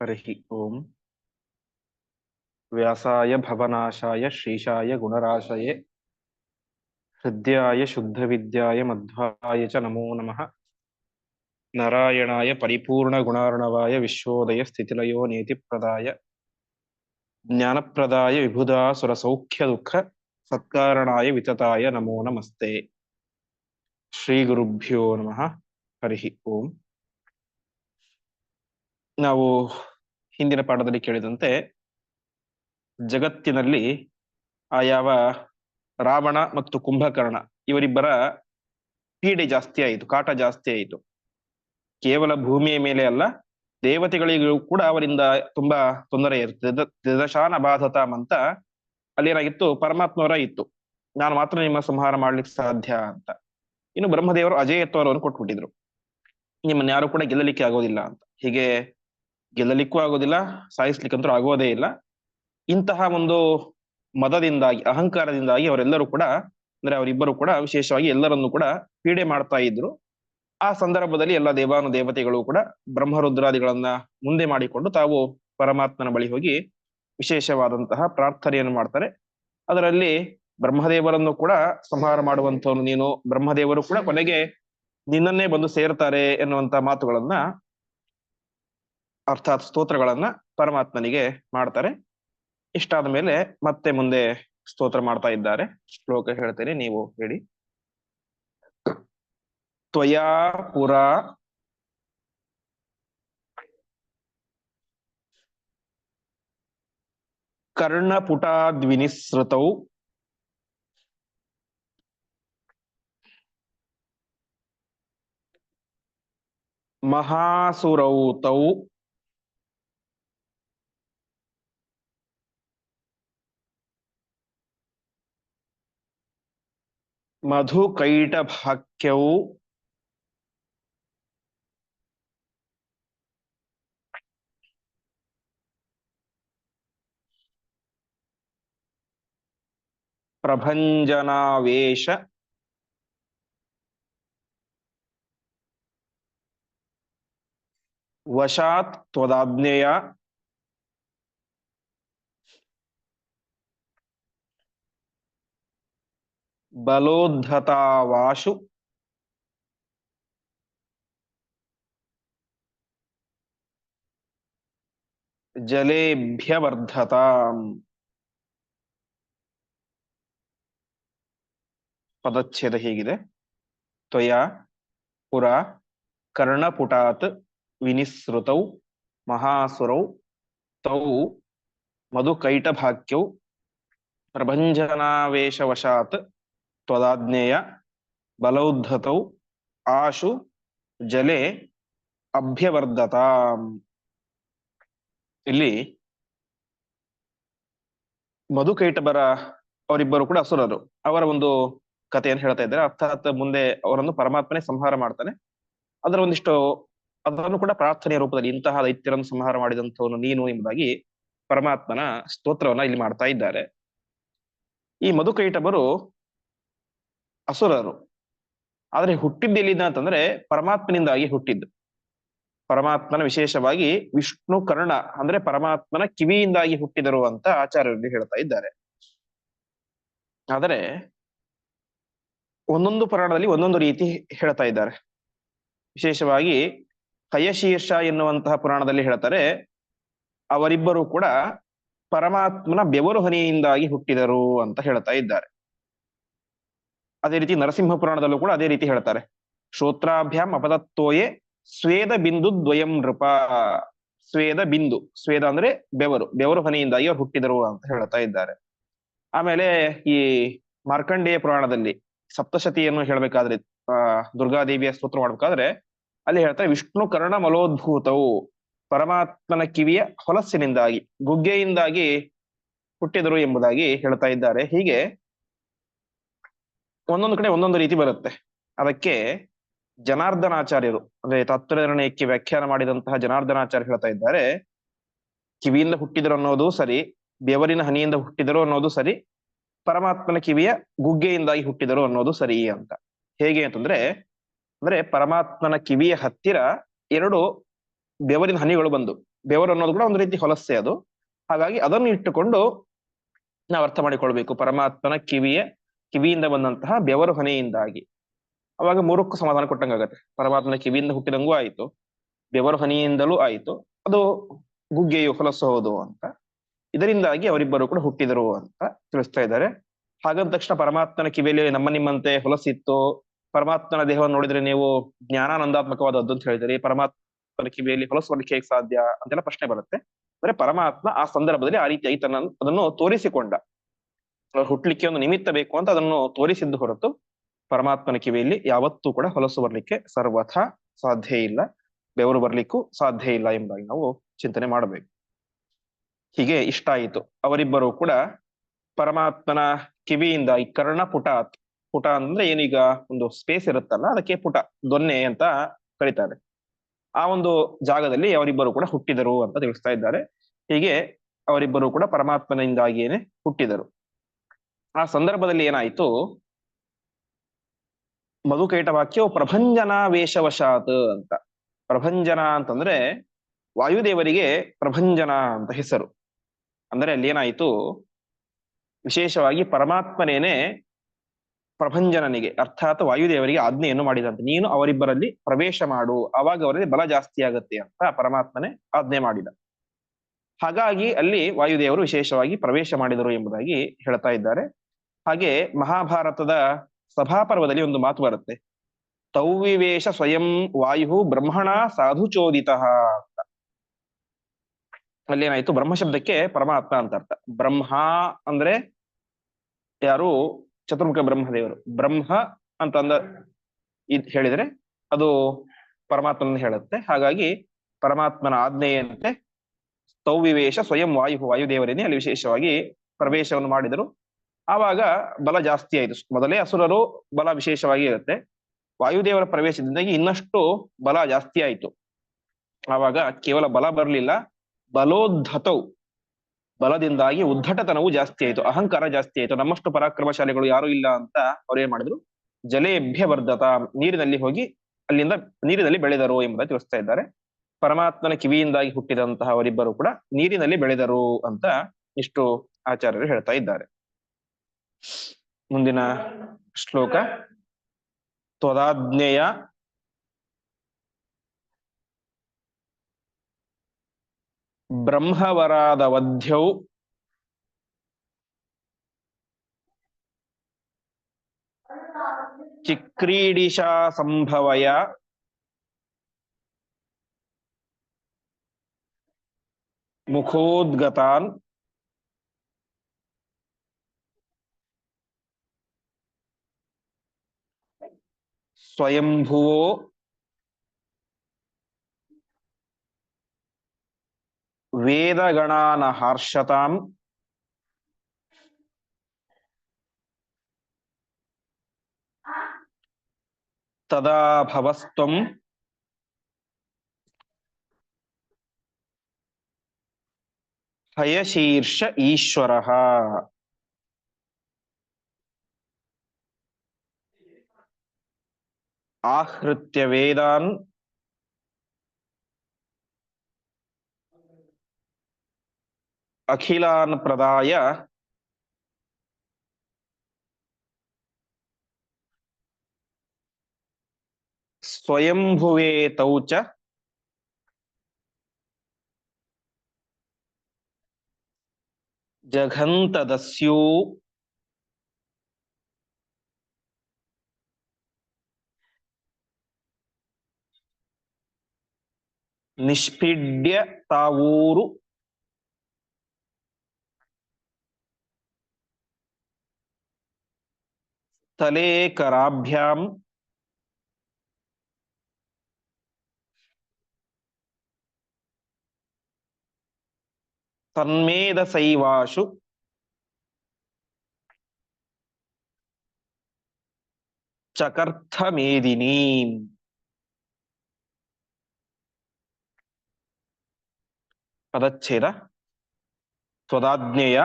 हरिः ओम् व्यासाय भवनाशाय श्रीशाय गुणराशये हृद्याय शुद्धविद्याय मध्वाय च नमो नमः नारायणाय परिपूर्णगुणार्णवाय विश्वोदयस्थितिलयो नेतिप्रदाय ज्ञानप्रदाय विभुदा सुरसौख्यदुःख सत्कारणाय वितताय नमो नमस्ते श्रीगुरुभ्यो नमः हरिः ओम् ನಾವು ಹಿಂದಿನ ಪಾಠದಲ್ಲಿ ಕೇಳಿದಂತೆ ಜಗತ್ತಿನಲ್ಲಿ ಆ ಯಾವ ರಾವಣ ಮತ್ತು ಕುಂಭಕರ್ಣ ಇವರಿಬ್ಬರ ಪೀಡೆ ಜಾಸ್ತಿ ಆಯಿತು, ಕಾಟ ಜಾಸ್ತಿ ಆಯಿತು. ಕೇವಲ ಭೂಮಿಯ ಮೇಲೆ ಅಲ್ಲ, ದೇವತೆಗಳಿಗೂ ಕೂಡ ಅವರಿಂದ ತುಂಬಾ ತೊಂದರೆ ಇರುತ್ತೆ. ದಶಾನ ಬಾಧತಾಮ್ ಅಂತ ಅಲ್ಲೇನಾಗಿತ್ತು ಪರಮಾತ್ಮವರ ಇತ್ತು. ನಾನು ಮಾತ್ರ ನಿಮ್ಮ ಸಂಹಾರ ಮಾಡ್ಲಿಕ್ಕೆ ಸಾಧ್ಯ ಅಂತ. ಇನ್ನು ಬ್ರಹ್ಮದೇವರು ಅಜಯತ್ವರವನ್ನು ಕೊಟ್ಬಿಟ್ಟಿದ್ರು. ನಿಮ್ಮನ್ನ ಯಾರು ಕೂಡ ಗೆಲ್ಲಲಿಕ್ಕೆ ಆಗೋದಿಲ್ಲ ಅಂತ. ಹೀಗೆ ಗೆಲ್ಲಲಿಕ್ಕೂ ಆಗೋದಿಲ್ಲ ಸಾಯಿಸ್ಲಿಕ್ಕಂತೂ ಆಗೋದೇ ಇಲ್ಲ. ಇಂತಹ ಒಂದು ಮದದಿಂದಾಗಿ, ಅಹಂಕಾರದಿಂದಾಗಿ ಅವರೆಲ್ಲರೂ ಕೂಡ, ಅಂದ್ರೆ ಅವರಿಬ್ಬರು ಕೂಡ ವಿಶೇಷವಾಗಿ ಎಲ್ಲರನ್ನು ಕೂಡ ಪೀಡೆ ಮಾಡ್ತಾ ಇದ್ರು. ಆ ಸಂದರ್ಭದಲ್ಲಿ ಎಲ್ಲ ದೇವಾನು ದೇವತೆಗಳು ಕೂಡ ಬ್ರಹ್ಮರುದ್ರಾದಿಗಳನ್ನ ಮುಂದೆ ಮಾಡಿಕೊಂಡು ತಾವು ಪರಮಾತ್ಮನ ಬಳಿ ಹೋಗಿ ವಿಶೇಷವಾದಂತಹ ಪ್ರಾರ್ಥನೆಯನ್ನು ಮಾಡ್ತಾರೆ. ಅದರಲ್ಲಿ ಬ್ರಹ್ಮದೇವರನ್ನು ಕೂಡ ಸಂಹಾರ ಮಾಡುವಂತವನು ನೀನು. ಬ್ರಹ್ಮದೇವರು ಕೂಡ ಕೊನೆಗೆ ನಿನ್ನನ್ನೇ ಬಂದು ಸೇರ್ತಾರೆ ಎನ್ನುವಂತ ಮಾತುಗಳನ್ನ ಅರ್ಥಾತ್ ಸ್ತೋತ್ರಗಳನ್ನ ಪರಮಾತ್ಮನಿಗೆ ಮಾಡ್ತಾರೆ. ಇಷ್ಟಾದ ಮೇಲೆ ಮತ್ತೆ ಮುಂದೆ ಸ್ತೋತ್ರ ಮಾಡ್ತಾ ಇದ್ದಾರೆ. ಶ್ಲೋಕ ಹೇಳ್ತೇನೆ, ನೀವು ಹೇಳಿ. ತ್ವಯಾ ಪುರ ಕರ್ಣಪುಟಾದ್ವಿನಿಸೃತೌ ಮಹಾಸುರೌ ತೌ ಮಧುಕೈಟಭಾಕ್ಯೌ ಪ್ರಭಂಜನಾವೇಶ ವಶಾತ್ ತ್ವದಾಜ್ಞೆಯ ಬಲೋದ್ಧತಾವಾಶು. ಜಲೇಭ್ಯವರ್ಧತಾಂ. ಪದಚ್ಛೇದ ಹೀಗಿದೆ? ತ್ವಯ ಪುರ ಕರ್ಣಪುಟಾತ್ ವಿನಿಸೃತೌ ಮಹಾಸುರೌ ತೌ ಮಧುಕೈಟಭಾಕ್ಯೌ ಪ್ರಭಂಜನಾವೇಶವಶಾತ್. ತ್ವದಾಜ್ಞೇಯ ಬಲೌದ್ಧತೌ ಆಶು ಜಲೆ ಅಭ್ಯವರ್ಧತ. ಇಲ್ಲಿ ಮಧುಕೈಟಬರ ಅವರಿಬ್ಬರು ಕೂಡ ಅಸುರರು. ಅವರ ಒಂದು ಕಥೆಯನ್ನು ಹೇಳ್ತಾ ಇದ್ದಾರೆ. ಅರ್ಥಾತ್ ಮುಂದೆ ಅವರನ್ನು ಪರಮಾತ್ಮನೇ ಸಂಹಾರ ಮಾಡ್ತಾನೆ. ಅದರ ಒಂದಿಷ್ಟು ಅದನ್ನು ಕೂಡ ಪ್ರಾರ್ಥನೆಯ ರೂಪದಲ್ಲಿ ಇಂತಹ ದೈತ್ಯರನ್ನು ಸಂಹಾರ ಮಾಡಿದಂಥವನು ನೀನು ಎಂಬುದಾಗಿ ಪರಮಾತ್ಮನ ಸ್ತೋತ್ರವನ್ನ ಇಲ್ಲಿ ಮಾಡ್ತಾ ಇದ್ದಾರೆ. ಈ ಮಧುಕೈಟಬರು ಅಸುರರು. ಆದ್ರೆ ಹುಟ್ಟಿದ್ದು ಎಲ್ಲಿಂದ ಅಂತಂದ್ರೆ ಪರಮಾತ್ಮನಿಂದಾಗಿ ಹುಟ್ಟಿದ್ದು. ಪರಮಾತ್ಮನ ವಿಶೇಷವಾಗಿ ವಿಷ್ಣು, ಕರ್ಣ ಅಂದ್ರೆ ಪರಮಾತ್ಮನ ಕಿವಿಯಿಂದಾಗಿ ಹುಟ್ಟಿದರು ಅಂತ ಆಚಾರ್ಯರು ಹೇಳ್ತಾ ಇದ್ದಾರೆ. ಆದರೆ ಒಂದೊಂದು ಪುರಾಣದಲ್ಲಿ ಒಂದೊಂದು ರೀತಿ ಹೇಳ್ತಾ ಇದ್ದಾರೆ. ವಿಶೇಷವಾಗಿ ಕಯಶೀರ್ಷ ಎನ್ನುವಂತಹ ಪುರಾಣದಲ್ಲಿ ಹೇಳ್ತಾರೆ, ಅವರಿಬ್ಬರು ಕೂಡ ಪರಮಾತ್ಮನ ಬೆವರು ಹನಿಯಿಂದಾಗಿ ಹುಟ್ಟಿದರು ಅಂತ ಹೇಳ್ತಾ ಇದ್ದಾರೆ. ಅದೇ ರೀತಿ ನರಸಿಂಹ ಪುರಾಣದಲ್ಲೂ ಕೂಡ ಅದೇ ರೀತಿ ಹೇಳ್ತಾರೆ. ಶ್ರೋತ್ರಾಭ್ಯಾಂ ಅಪದತ್ತೋಯೆ ಸ್ವೇದ ಬಿಂದು ದ್ವಯಂ ನೃಪ. ಸ್ವೇದ ಬಿಂದು, ಸ್ವೇದ ಅಂದ್ರೆ ಬೆವರು ಬೆವರು ಹನಿಯಿಂದಾಗಿ ಅವ್ರು ಹುಟ್ಟಿದರು ಅಂತ ಹೇಳ್ತಾ ಇದ್ದಾರೆ. ಆಮೇಲೆ ಈ ಮಾರ್ಕಂಡೇಯ ಪುರಾಣದಲ್ಲಿ ಸಪ್ತಶತಿಯನ್ನು ಹೇಳ್ಬೇಕಾದ್ರೆ, ಆ, ದುರ್ಗಾದೇವಿಯ ಸ್ತೋತ್ರ ಮಾಡ್ಬೇಕಾದ್ರೆ ಅಲ್ಲಿ ಹೇಳ್ತಾರೆ, ವಿಷ್ಣು ಕರ್ಣ ಮಲೋದ್ಭೂತವು ಪರಮಾತ್ಮನ ಕಿವಿಯ ಹೊಲಸ್ಸಿನಿಂದಾಗಿ, ಗುಗ್ಗೆಯಿಂದಾಗಿ ಹುಟ್ಟಿದರು ಎಂಬುದಾಗಿ ಹೇಳ್ತಾ ಇದ್ದಾರೆ. ಹೀಗೆ ಒಂದೊಂದು ಕಡೆ ಒಂದೊಂದು ರೀತಿ ಬರುತ್ತೆ. ಅದಕ್ಕೆ ಜನಾರ್ದನಾಚಾರ್ಯರು, ಅಂದ್ರೆ ತತ್ವನಿರ್ಣಯಕ್ಕೆ ವ್ಯಾಖ್ಯಾನ ಮಾಡಿದಂತಹ ಜನಾರ್ದನಾಚಾರ್ಯ ಹೇಳ್ತಾ ಇದ್ದಾರೆ, ಕಿವಿಯಿಂದ ಹುಟ್ಟಿದರು ಅನ್ನೋದು ಸರಿ, ಬೆವರಿನ ಹನಿಯಿಂದ ಹುಟ್ಟಿದರು ಅನ್ನೋದು ಸರಿ, ಪರಮಾತ್ಮನ ಕಿವಿಯ ಗುಗ್ಗೆಯಿಂದಾಗಿ ಹುಟ್ಟಿದರು ಅನ್ನೋದು ಸರಿ ಅಂತ. ಹೇಗೆ ಅಂತಂದ್ರೆ, ಅಂದ್ರೆ ಪರಮಾತ್ಮನ ಕಿವಿಯ ಹತ್ತಿರ ಎರಡು ಬೆವರಿನ ಹನಿಗಳು ಬಂದು, ಬೆವರು ಅನ್ನೋದು ಕೂಡ ಒಂದು ರೀತಿ ಹೊಲಸೆ ಅದು. ಹಾಗಾಗಿ ಅದನ್ನು ಇಟ್ಟುಕೊಂಡು ನಾವು ಅರ್ಥ ಮಾಡಿಕೊಳ್ಬೇಕು, ಪರಮಾತ್ಮನ ಕಿವಿಯ ಕಿವಿಯಿಂದ ಬಂದಂತಹ ಬೆವರು ಹೊನೆಯಿಂದಾಗಿ ಅವಾಗ ಮೂರಕ್ಕೂ ಸಮಾಧಾನ ಕೊಟ್ಟಂಗಾಗತ್ತೆ ಪರಮಾತ್ಮನ ಕಿವಿಯಿಂದ ಹುಟ್ಟಿದಂಗೂ ಆಯ್ತು. ಬೆವರು ಹೊನೆಯಿಂದಲೂ ಆಯ್ತು. ಅದು ಗುಗ್ಗೆಯು ಹೌದು ಅಂತ. ಇದರಿಂದಾಗಿ ಅವರಿಬ್ಬರು ಕೂಡ ಹುಟ್ಟಿದರು ಅಂತ ತಿಳಿಸ್ತಾ ಇದ್ದಾರೆ. ಹಾಗಂದ ತಕ್ಷಣ ಪರಮಾತ್ಮನ ಕಿವಿಯಲ್ಲಿ ನಮ್ಮ ನಿಮ್ಮಂತೆ ಹೊಲಸಿತ್ತು. ಪರಮಾತ್ಮನ ದೇಹವನ್ನು ನೋಡಿದ್ರೆ ನೀವು ಜ್ಞಾನಾನಂದಾತ್ಮಕವಾದದ್ದು ಅಂತ ಹೇಳಿದ್ರಿ ಪರಮಾತ್ಮನ ಕಿವಿಯಲ್ಲಿ ಹೊಲಸು ಬರ್ಲಿಕ್ಕೆ ಹೇಗೆ ಸಾಧ್ಯ ಅಂತೆಲ್ಲ ಪ್ರಶ್ನೆ ಬರುತ್ತೆ. ಅಂದ್ರೆ ಪರಮಾತ್ಮ ಆ ಸಂದರ್ಭದಲ್ಲಿ ಆ ರೀತಿಯಾಗಿ ತನ್ನ ಅದನ್ನು ತೋರಿಸಿಕೊಂಡ. ಹುಟ್ಲಿಕ್ಕೆ ಒಂದು ನಿಮಿತ್ತ ಬೇಕು ಅಂತ ಅದನ್ನು ತೋರಿಸಿದ್ದು ಹೊರತು ಪರಮಾತ್ಮನ ಕಿವಿಯಲ್ಲಿ ಯಾವತ್ತೂ ಕೂಡ ಹೊಲಸು ಬರ್ಲಿಕ್ಕೆ ಸರ್ವಥ ಸಾಧ್ಯ ಇಲ್ಲ, ಬೆವರು ಬರ್ಲಿಕ್ಕೂ ಸಾಧ್ಯ ಇಲ್ಲ ಎಂಬುದಾಗಿ ನಾವು ಚಿಂತನೆ ಮಾಡಬೇಕು. ಹೀಗೆ ಇಷ್ಟ ಆಯಿತು. ಅವರಿಬ್ಬರು ಕೂಡ ಪರಮಾತ್ಮನ ಕಿವಿಯಿಂದ ಈ ಕರ್ಣ ಪುಟ ಪುಟ ಅಂದ್ರೆ ಏನೀಗ ಒಂದು ಸ್ಪೇಸ್ ಇರುತ್ತಲ್ಲ, ಅದಕ್ಕೆ ಪುಟ, ದೊನ್ನೆ ಅಂತ ಕರೀತಾರೆ. ಆ ಒಂದು ಜಾಗದಲ್ಲಿ ಅವರಿಬ್ಬರು ಕೂಡ ಹುಟ್ಟಿದರು ಅಂತ ತಿಳಿಸ್ತಾ ಇದ್ದಾರೆ. ಹೀಗೆ ಅವರಿಬ್ಬರು ಕೂಡ ಪರಮಾತ್ಮನಿಂದಾಗಿಯೇನೆ ಹುಟ್ಟಿದರು. ಆ ಸಂದರ್ಭದಲ್ಲಿ ಏನಾಯ್ತು? ಮಧುಕೈಟ ವಾಕ್ಯವು ಪ್ರಭಂಜನ ವೇಷವಶಾತ್ ಅಂತ. ಪ್ರಭಂಜನ ಅಂತಂದ್ರೆ ವಾಯುದೇವರಿಗೆ ಪ್ರಭಂಜನ ಅಂತ ಹೆಸರು. ಅಂದ್ರೆ ಅಲ್ಲಿ ಏನಾಯ್ತು? ವಿಶೇಷವಾಗಿ ಪರಮಾತ್ಮನೇನೆ ಪ್ರಭಂಜನನಿಗೆ, ಅರ್ಥಾತ್ ವಾಯುದೇವರಿಗೆ ಆಜ್ಞೆಯನ್ನು ಮಾಡಿದಂತೆ. ನೀನು ಅವರಿಬ್ಬರಲ್ಲಿ ಪ್ರವೇಶ ಮಾಡು, ಅವಾಗ ಅವರಲ್ಲಿ ಬಲ ಜಾಸ್ತಿ ಆಗುತ್ತೆ ಅಂತ ಪರಮಾತ್ಮನೇ ಆಜ್ಞೆ ಮಾಡಿದ. ಹಾಗಾಗಿ ಅಲ್ಲಿ ವಾಯುದೇವರು ವಿಶೇಷವಾಗಿ ಪ್ರವೇಶ ಮಾಡಿದರು ಎಂಬುದಾಗಿ ಹೇಳ್ತಾ ಇದ್ದಾರೆ. ಹಾಗೆ ಮಹಾಭಾರತದ ಸಭಾಪರ್ವದಲ್ಲಿ ಒಂದು ಮಾತು ಬರುತ್ತೆ. ತೌವಿವೇಶ ಸ್ವಯಂ ವಾಯು ಬ್ರಹ್ಮಣ ಸಾಧು ಚೋದಿತ ಅಂತ. ಬ್ರಹ್ಮ ಶಬ್ದಕ್ಕೆ ಪರಮಾತ್ಮ ಅಂತ ಅರ್ಥ. ಬ್ರಹ್ಮ ಅಂದ್ರೆ ಯಾರು? ಚತುರ್ಮುಖ ಬ್ರಹ್ಮದೇವರು. ಬ್ರಹ್ಮ ಅಂತಂದ ಇದ್ ಹೇಳಿದ್ರೆ ಅದು ಪರಮಾತ್ಮನ ಹೇಳುತ್ತೆ. ಹಾಗಾಗಿ ಪರಮಾತ್ಮನ ಆಜ್ಞೆಯಂತೆ ತೌವಿವೇಶ ಸ್ವಯಂ ವಾಯು ವಾಯುದೇವರೇನೆ ಅಲ್ಲಿ ವಿಶೇಷವಾಗಿ ಪ್ರವೇಶವನ್ನು ಮಾಡಿದರು. ಆವಾಗ ಬಲ ಜಾಸ್ತಿ ಆಯಿತು. ಮೊದಲೇ ಅಸುರರು ಬಲ ವಿಶೇಷವಾಗಿ ಇರುತ್ತೆ. ವಾಯುದೇವರ ಪ್ರವೇಶದಿಂದಾಗಿ ಇನ್ನಷ್ಟು ಬಲ ಜಾಸ್ತಿ ಆಯಿತು. ಆವಾಗ ಕೇವಲ ಬಲ ಬರಲಿಲ್ಲ. ಬಲೋದ್ಧತವು, ಬಲದಿಂದಾಗಿ ಉದ್ಧಟತನವು ಜಾಸ್ತಿ ಆಯಿತು. ಅಹಂಕಾರ ಜಾಸ್ತಿ ಆಯಿತು. ನಮ್ಮಷ್ಟು ಪರಾಕ್ರಮಶಾಲಿಗಳು ಯಾರು ಇಲ್ಲ ಅಂತ ಅವ್ರು ಏನ್ ಮಾಡಿದ್ರು? ಜಲೇಭ್ಯ ವರ್ಧತ, ನೀರಿನಲ್ಲಿ ಹೋಗಿ ಅಲ್ಲಿಂದ ನೀರಿನಲ್ಲಿ ಬೆಳೆದರು ಎಂಬುದಾಗಿ ತಿಳಿಸ್ತಾ ಇದ್ದಾರೆ. ಪರಮಾತ್ಮನ ಕಿವಿಯಿಂದಾಗಿ ಹುಟ್ಟಿದಂತಹ ಅವರಿಬ್ಬರು ಕೂಡ ನೀರಿನಲ್ಲಿ ಬೆಳೆದರು ಅಂತ ಇಷ್ಟು ಆಚಾರ್ಯರು ಹೇಳ್ತಾ ಇದ್ದಾರೆ. ಮುಂದಿನ ಶ್ಲೋಕ. ತ್ವದಾಜ್ಞೆಯ ಬ್ರಹ್ಮವರಾದವಧ್ಯೌ ಚಿಕ್ರೀಡಿಶಾ ಸಂಭವಯ ಮುಖೋದ್ಗತಾನ್ ಸ್ವಯಂಭುವೋ ವೇದಗಣಾನ ಹಾರ್ಷತಾಂ ತದಾ ಭವಸ್ತ್ವಂ ಹಯಶೀರ್ಷ ಈಶ್ವರ ಆಹೃತ್ಯ ವೇದಾನ್ ಅಖಿಲಾನ್ ಪ್ರದಾಯ ಸ್ವಯಂಭುವೇ ತೌ ಚ ಜಘಂತದಸ್ಯೂ ನಿಷ್ಪೀಡ್ಯ ತಾವೂರು ತಲೇಕರಾಭ್ಯಾಂ ತನ್ಮೇಧಸೈವಾಶು ಚಕರ್ಥ ಮೇದಿನಿ ಪದಚ್ಛೇದ ತ್ವದಾಜ್ಞೆಯ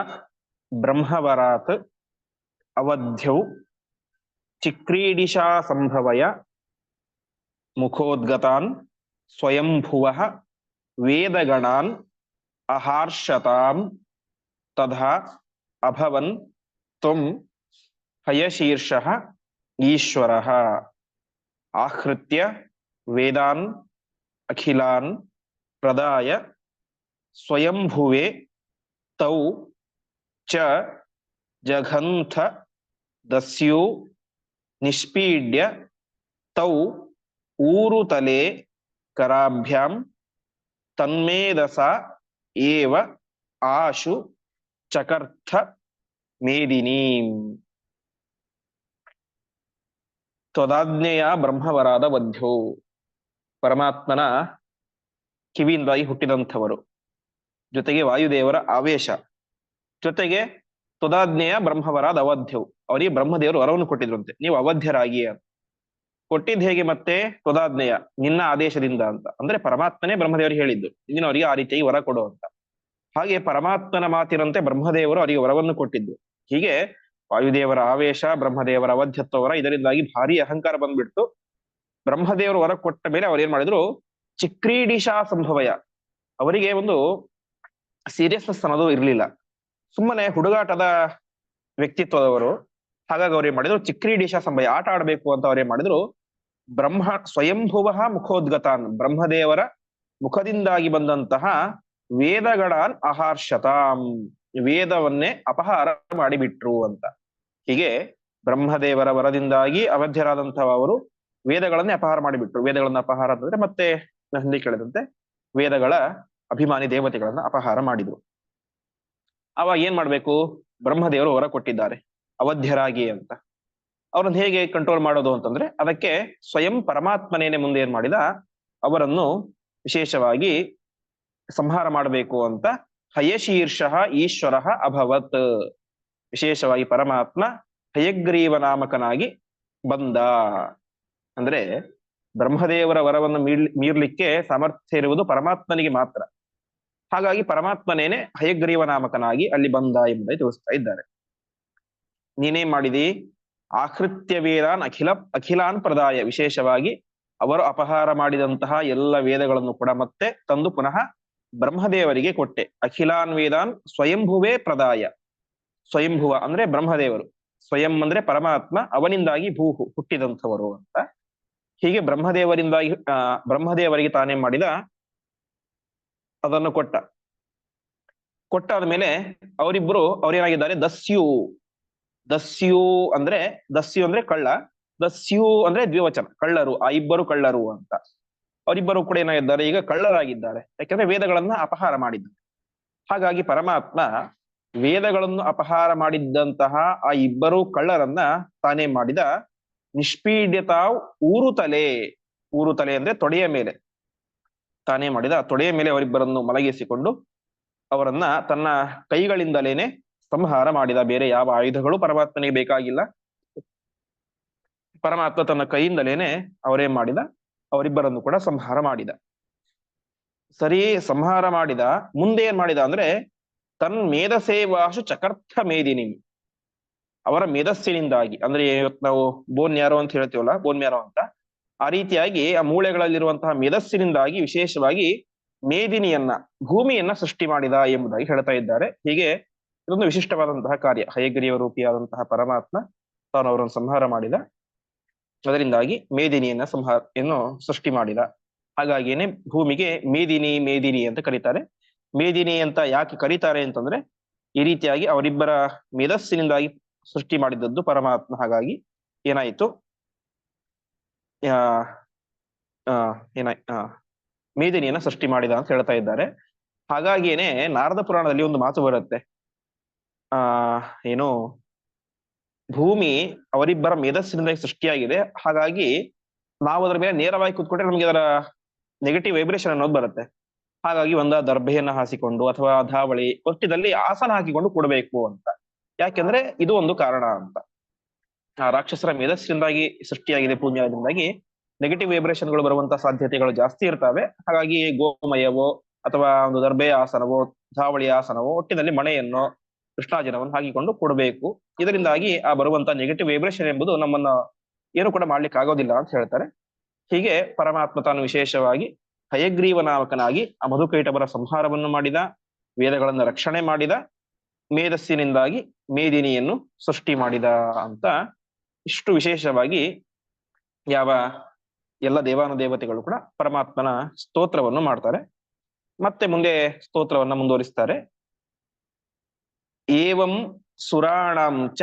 ಬ್ರಹ್ಮವರಾತ್ ಅವಧ್ಯೌ ಚಿಕ್ರೀಡಿಶಾ ಸಂಭವಯ ಮುಖೋದ್ಗತಾನ್ ಸ್ವಯಂಭುವ ವೇದಗಣಾನ್ ಅಹಾರ್ಷತಾಂ ತಥಾ ಅಭವನ್ ತ್ವಂ ಹಯಶೀರ್ಷಃ ಈಶ್ವರಃ ಆಹೃತ್ಯ ವೇದಾನ್ ಅಖಿಲಾನ್ ಪ್ರದಾಯ ಸ್ವಯಂಭುವೆ ತೌ ಚ ಜಘಂಥ ದಸ್ಯು ನಿಷ್ಪೀಡ್ಯ ತೌ ಊರುತಲೆ ಕರಾಭ್ಯಾಂ ತನ್ಮೇಧಸ ಏವ ಆಶು ಚಕರ್ಥ ಮೇದಿನೀಂ. ತ್ವದಾಜ್ಞೆಯ ಬ್ರಹ್ಮವರಾದ ವಧ್ಯೋ. ಪರಮಾತ್ಮನ ಕಿವಿಯಿಂದಾಗಿ ಹುಟ್ಟಿದಂಥವರು. ಜೊತೆಗೆ ವಾಯುದೇವರ ಆವೇಶ. ಜೊತೆಗೆ ತುದಾಜ್ಞೆಯ ಬ್ರಹ್ಮವರಾದ ಅವಧ್ಯವು. ಅವರಿಗೆ ಬ್ರಹ್ಮದೇವರು ವರವನ್ನು ಕೊಟ್ಟಿದ್ರಂತೆ. ನೀವು ಅವಧ್ಯರಾಗಿ ಅಂತ. ಹೇಗೆ ಮತ್ತೆ? ತುದಾಜ್ಞೆಯ, ನಿನ್ನ ಆದೇಶದಿಂದ ಅಂತ. ಅಂದ್ರೆ ಪರಮಾತ್ಮನೇ ಬ್ರಹ್ಮದೇವರು ಹೇಳಿದ್ದು. ನೀನು ಅವರಿಗೆ ಆ ರೀತಿಯಾಗಿ ವರ ಕೊಡು ಅಂತ. ಹಾಗೆ ಪರಮಾತ್ಮನ ಮಾತಿನಂತೆ ಬ್ರಹ್ಮದೇವರು ಅವರಿಗೆ ವರವನ್ನು ಕೊಟ್ಟಿದ್ದು. ಹೀಗೆ ವಾಯುದೇವರ ಆವೇಶ, ಬ್ರಹ್ಮದೇವರ ಅವಧ್ಯತ್ವವರ ಇದರಿಂದಾಗಿ ಭಾರಿ ಅಹಂಕಾರ ಬಂದ್ಬಿಡ್ತು. ಬ್ರಹ್ಮದೇವರು ವರ ಕೊಟ್ಟ ಮೇಲೆ ಅವ್ರು ಏನ್ ಮಾಡಿದ್ರು? ಚಿಕ್ರೀಡಿಶಾ ಸಂಭವಯ. ಅವರಿಗೆ ಒಂದು ಸೀರಿಯಸ್ನೆಸ್ ಅನ್ನೋದು ಇರ್ಲಿಲ್ಲ. ಸುಮ್ಮನೆ ಹುಡುಗಾಟದ ವ್ಯಕ್ತಿತ್ವದವರು, ಹಾಗಾಗಿ ಅವ್ರೇನ್ ಮಾಡಿದ್ರು? ಮಾಡಿದ್ರು ಚಿಕ್ರೀಡಿಶಾ ಸಂಭಯ ಆಟ ಆಡಬೇಕು ಅಂತ ಅವ್ರೇನ್ ಮಾಡಿದ್ರು? ಬ್ರಹ್ಮ ಸ್ವಯಂಭುವ ಮುಖೋದ್ಗತಾನ್, ಬ್ರಹ್ಮದೇವರ ಮುಖದಿಂದಾಗಿ ಬಂದಂತಹ ವೇದಗಳಾನ್ ಅಹಾರ್ಷತಾಂ, ವೇದವನ್ನೇ ಅಪಹಾರ ಮಾಡಿಬಿಟ್ರು ಅಂತ. ಹೀಗೆ ಬ್ರಹ್ಮದೇವರ ವರದಿಂದಾಗಿ ಅವಧ್ಯರಾದಂತಹ ಅವರು ವೇದಗಳನ್ನೇ ಅಪಹಾರ ಮಾಡಿಬಿಟ್ರು. ವೇದಗಳನ್ನ ಅಪಹಾರ ಅಂತಂದ್ರೆ ಮತ್ತೆ ಹಿಂದೆ ಕೇಳಿದಂತೆ, ವೇದಗಳ ಅಭಿಮಾನಿ ದೇವತೆಗಳನ್ನ ಅಪಹಾರ ಮಾಡಿದ್ರು. ಅವಾಗ ಏನ್ ಮಾಡ್ಬೇಕು? ಬ್ರಹ್ಮದೇವರು ವರ ಕೊಟ್ಟಿದ್ದಾರೆ. ಅವಧ್ಯರಾಗಿ ಅಂತ. ಅವರನ್ನು ಹೇಗೆ ಕಂಟ್ರೋಲ್ ಮಾಡೋದು ಅಂತಂದ್ರೆ, ಅದಕ್ಕೆ ಸ್ವಯಂ ಪರಮಾತ್ಮನೇನೆ ಮುಂದೆ ಏನ್ ಮಾಡಿದ? ಅವರನ್ನು ವಿಶೇಷವಾಗಿ ಸಂಹಾರ ಮಾಡಬೇಕು ಅಂತ ಹಯಶೀರ್ಷಃ ಈಶ್ವರ ಅಭವತ್. ವಿಶೇಷವಾಗಿ ಪರಮಾತ್ಮ ಹಯಗ್ರೀವ ನಾಮಕನಾಗಿ ಬಂದ. ಅಂದ್ರೆ ಬ್ರಹ್ಮದೇವರ ವರವನ್ನು ಮೀರ್ ಮೀರ್ಲಿಕ್ಕೆ ಸಾಮರ್ಥ್ಯ ಇರುವುದು ಪರಮಾತ್ಮನಿಗೆ ಮಾತ್ರ. ಹಾಗಾಗಿ ಪರಮಾತ್ಮನೇನೆ ಹಯಗ್ರೀವ ನಾಮಕನಾಗಿ ಅಲ್ಲಿ ಬಂದ ಎಂಬುದಾಗಿ ತಿಳಿಸ್ತಾ ಇದ್ದಾರೆ. ನೀನೇ ಮಾಡಿದಿ ಆಕೃತ್ಯ ವೇದಾನ್ ಅಖಿಲ ಅಖಿಲಾನ್ ಪ್ರದಾಯ. ವಿಶೇಷವಾಗಿ ಅವರು ಅಪಹಾರ ಮಾಡಿದಂತಹ ಎಲ್ಲ ವೇದಗಳನ್ನು ಕೂಡ ಮತ್ತೆ ತಂದು ಪುನಃ ಬ್ರಹ್ಮದೇವರಿಗೆ ಕೊಟ್ಟೆ. ಅಖಿಲಾನ್ ವೇದಾನ್ ಸ್ವಯಂಭುವೇ ಪ್ರದಾಯ. ಸ್ವಯಂಭುವ ಅಂದ್ರೆ ಬ್ರಹ್ಮದೇವರು. ಸ್ವಯಂ ಅಂದ್ರೆ ಪರಮಾತ್ಮ, ಅವನಿಂದಾಗಿ ಭೂಹು, ಹುಟ್ಟಿದಂಥವರು ಅಂತ. ಹೀಗೆ ಬ್ರಹ್ಮದೇವರಿಂದಾಗಿ ಬ್ರಹ್ಮದೇವರಿಗೆ ತಾನೇ ಮಾಡಿದ ಅದನ್ನು ಕೊಟ್ಟ. ಕೊಟ್ಟಾದ ಮೇಲೆ ಅವರಿಬ್ರು ಅವ್ರೇನಾಗಿದ್ದಾರೆ? ದಸ್ಯು. ದಸ್ಯು ಅಂದ್ರೆ ದಸ್ಯು ಅಂದ್ರೆ ಕಳ್ಳ. ದಸ್ಯು ಅಂದ್ರೆ ದ್ವಿವಚನ, ಕಳ್ಳರು, ಆ ಇಬ್ಬರು ಕಳ್ಳರು ಅಂತ. ಅವರಿಬ್ಬರು ಕೂಡ ಏನಾಗಿದ್ದಾರೆ? ಈಗ ಕಳ್ಳರಾಗಿದ್ದಾರೆ. ಯಾಕೆಂದ್ರೆ ವೇದಗಳನ್ನ ಅಪಹಾರ ಮಾಡಿದ್ದಾರೆ ಹಾಗಾಗಿ ಪರಮಾತ್ಮ ವೇದಗಳನ್ನು ಅಪಹಾರ ಮಾಡಿದ್ದಂತಹ ಆ ಇಬ್ಬರು ಕಳ್ಳರನ್ನ ತಾನೇ ಮಾಡಿದ. ನಿಷ್ಪೀಡ್ಯತಾ ಊರು ತಲೆ ಊರು ತಲೆ ಅಂದ್ರೆ ತೊಡೆಯ ಮೇಲೆ. ತಾನೇ ಮಾಡಿದ. ತೊಡೆಯ ಮೇಲೆ ಅವರಿಬ್ಬರನ್ನು ಮಲಗಿಸಿಕೊಂಡು ಅವರನ್ನ ತನ್ನ ಕೈಗಳಿಂದಲೇನೆ ಸಂಹಾರ ಮಾಡಿದ. ಬೇರೆ ಯಾವ ಆಯುಧಗಳು ಪರಮಾತ್ಮನಿಗೆ ಬೇಕಾಗಿಲ್ಲ. ಪರಮಾತ್ಮ ತನ್ನ ಕೈಯಿಂದಲೇನೆ ಅವರೇ ಮಾಡಿದ. ಅವರಿಬ್ಬರನ್ನು ಕೂಡ ಸಂಹಾರ ಮಾಡಿದ. ಸರಿ, ಸಂಹಾರ ಮಾಡಿದ. ಮುಂದೆ ಏನ್ ಮಾಡಿದ ಅಂದ್ರೆ, ತನ್ ಮೇಧಸೇವಾಶು ಚಕರ್ಥ ಮೇದಿನಿ ಅವರ ಮೇಧಸ್ಸಿನಿಂದಾಗಿ, ಅಂದ್ರೆ ನಾವು ಬೋನ್ ಯಾರೋ ಅಂತ ಹೇಳ್ತೀವಲ್ಲ, ಬೋನ್ ಯಾರೋ ಅಂತ ಆ ರೀತಿಯಾಗಿ ಆ ಮೂಳೆಗಳಲ್ಲಿರುವಂತಹ ಮೇಧಸ್ಸಿನಿಂದಾಗಿ ವಿಶೇಷವಾಗಿ ಮೇದಿನಿಯನ್ನ, ಭೂಮಿಯನ್ನ ಸೃಷ್ಟಿ ಮಾಡಿದ ಎಂಬುದಾಗಿ ಹೇಳ್ತಾ ಇದ್ದಾರೆ. ಹೀಗೆ ಇದೊಂದು ವಿಶಿಷ್ಟವಾದಂತಹ ಕಾರ್ಯ. ಹಯಗ್ರೀವ ರೂಪಿಯಾದಂತಹ ಪರಮಾತ್ಮ ತಾನು ಅವರನ್ನು ಸಂಹಾರ ಮಾಡಿದ. ಅದರಿಂದಾಗಿ ಮೇದಿನಿಯನ್ನ ಸಂಹಾರ ಏನು ಸೃಷ್ಟಿ ಮಾಡಿದ. ಹಾಗಾಗಿನೇ ಭೂಮಿಗೆ ಮೇದಿನಿ ಮೇದಿನಿ ಅಂತ ಕರೀತಾರೆ. ಮೇದಿನಿ ಅಂತ ಯಾಕೆ ಕರೀತಾರೆ ಅಂತಂದ್ರೆ ಈ ರೀತಿಯಾಗಿ ಅವರಿಬ್ಬರ ಮೇಧಸ್ಸಿನಿಂದಾಗಿ ಸೃಷ್ಟಿ ಮಾಡಿದದ್ದು ಪರಮಾತ್ಮ. ಹಾಗಾಗಿ ಏನಾಯ್ತು? ಆ ಮೇದಿನಿಯನ್ನ ಸೃಷ್ಟಿ ಮಾಡಿದ ಅಂತ ಹೇಳ್ತಾ ಇದ್ದಾರೆ. ಹಾಗಾಗಿಯೇನೆ ನಾರದ ಪುರಾಣದಲ್ಲಿ ಒಂದು ಮಾತು ಬರುತ್ತೆ. ಆ, ಏನು, ಭೂಮಿ ಅವರಿಬ್ಬರ ಮೇಧಸ್ಸಿನಿಂದ ಸೃಷ್ಟಿಯಾಗಿದೆ. ಹಾಗಾಗಿ ನಾವು ಅದರ ಮೇಲೆ ನೇರವಾಗಿ ಕೂತ್ಕೊಂಡ್ರೆ ನಮ್ಗೆ ಅದರ ನೆಗೆಟಿವ್ ವೈಬ್ರೇಷನ್ ಅನ್ನೋದು ಬರುತ್ತೆ. ಹಾಗಾಗಿ ಒಂದ ದರ್ಭೆಯನ್ನ ಹಾಸಿಕೊಂಡು ಅಥವಾ ಧಾವಳಿ ಒಟ್ಟಿನಲ್ಲಿ ಆಸನ ಹಾಕಿಕೊಂಡು ಕೊಡಬೇಕು ಅಂತ. ಯಾಕೆಂದ್ರೆ ಇದು ಒಂದು ಕಾರಣ ಅಂತ. ಆ ರಾಕ್ಷಸರ ಮೇಧಸ್ಸಿನಿಂದಾಗಿ ಸೃಷ್ಟಿಯಾಗಿದೆ ಪೂಜ್ಯದಿಂದಾಗಿ ನೆಗೆಟಿವ್ ವೈಬ್ರೇಷನ್ಗಳು ಬರುವಂತ ಸಾಧ್ಯತೆಗಳು ಜಾಸ್ತಿ ಇರ್ತವೆ. ಹಾಗಾಗಿ ಗೋಮಯವೋ ಅಥವಾ ಒಂದು ದರ್ಬೆಯ ಆಸನವೋ ಧಾವಳಿಯ ಆಸನವೋ, ಒಟ್ಟಿನಲ್ಲಿ ಮಣೆಯನ್ನು ಕೃಷ್ಣಾಜನವನ್ನು ಹಾಕಿಕೊಂಡು ಕೊಡಬೇಕು. ಇದರಿಂದಾಗಿ ಆ ಬರುವಂತ ನೆಗೆಟಿವ್ ವೈಬ್ರೇಷನ್ ಎಂಬುದು ನಮ್ಮನ್ನ ಏನು ಕೂಡ ಮಾಡ್ಲಿಕ್ಕೆ ಆಗೋದಿಲ್ಲ ಅಂತ ಹೇಳ್ತಾರೆ. ಹೀಗೆ ಪರಮಾತ್ಮ ತಾನು ವಿಶೇಷವಾಗಿ ಹಯಗ್ರೀವ ನಾಮಕನಾಗಿ ಆ ಮಧುಕೈಟವರ ಸಂಹಾರವನ್ನು ಮಾಡಿದ, ವೇದಗಳನ್ನು ರಕ್ಷಣೆ ಮಾಡಿದ, ಮೇಧಸ್ಸಿನಿಂದಾಗಿ ಮೇದಿನಿಯನ್ನು ಸೃಷ್ಟಿ ಮಾಡಿದ ಅಂತ ಇಷ್ಟು ವಿಶೇಷವಾಗಿ ಯಾವ ಎಲ್ಲ ದೇವಾನುದೇವತೆಗಳು ಕೂಡ ಪರಮಾತ್ಮನ ಸ್ತೋತ್ರವನ್ನು ಮಾಡ್ತಾರೆ. ಮತ್ತೆ ಮುಂದೆ ಸ್ತೋತ್ರವನ್ನ ಮುಂದುವರಿಸ್ತಾರೆ. ಏವಂ ಸುರಾಣಾಂಚ ಚ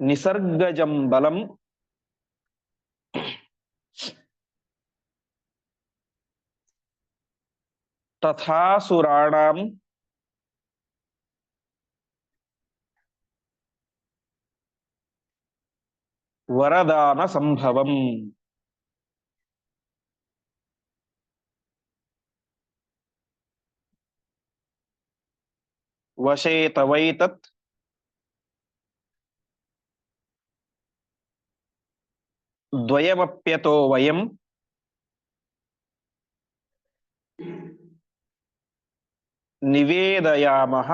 ನಿಸರ್ಗಜಂ ಬಲಂ ತಥಾಸುರಾಣಾಂ ವರದಾನ ಸಂಭವಂ ವಶೇ ತವೈತತ್ ದ್ವಯಮಪ್ಯತೋ ವಯಂ ನಿವೇದಯಾಮಃ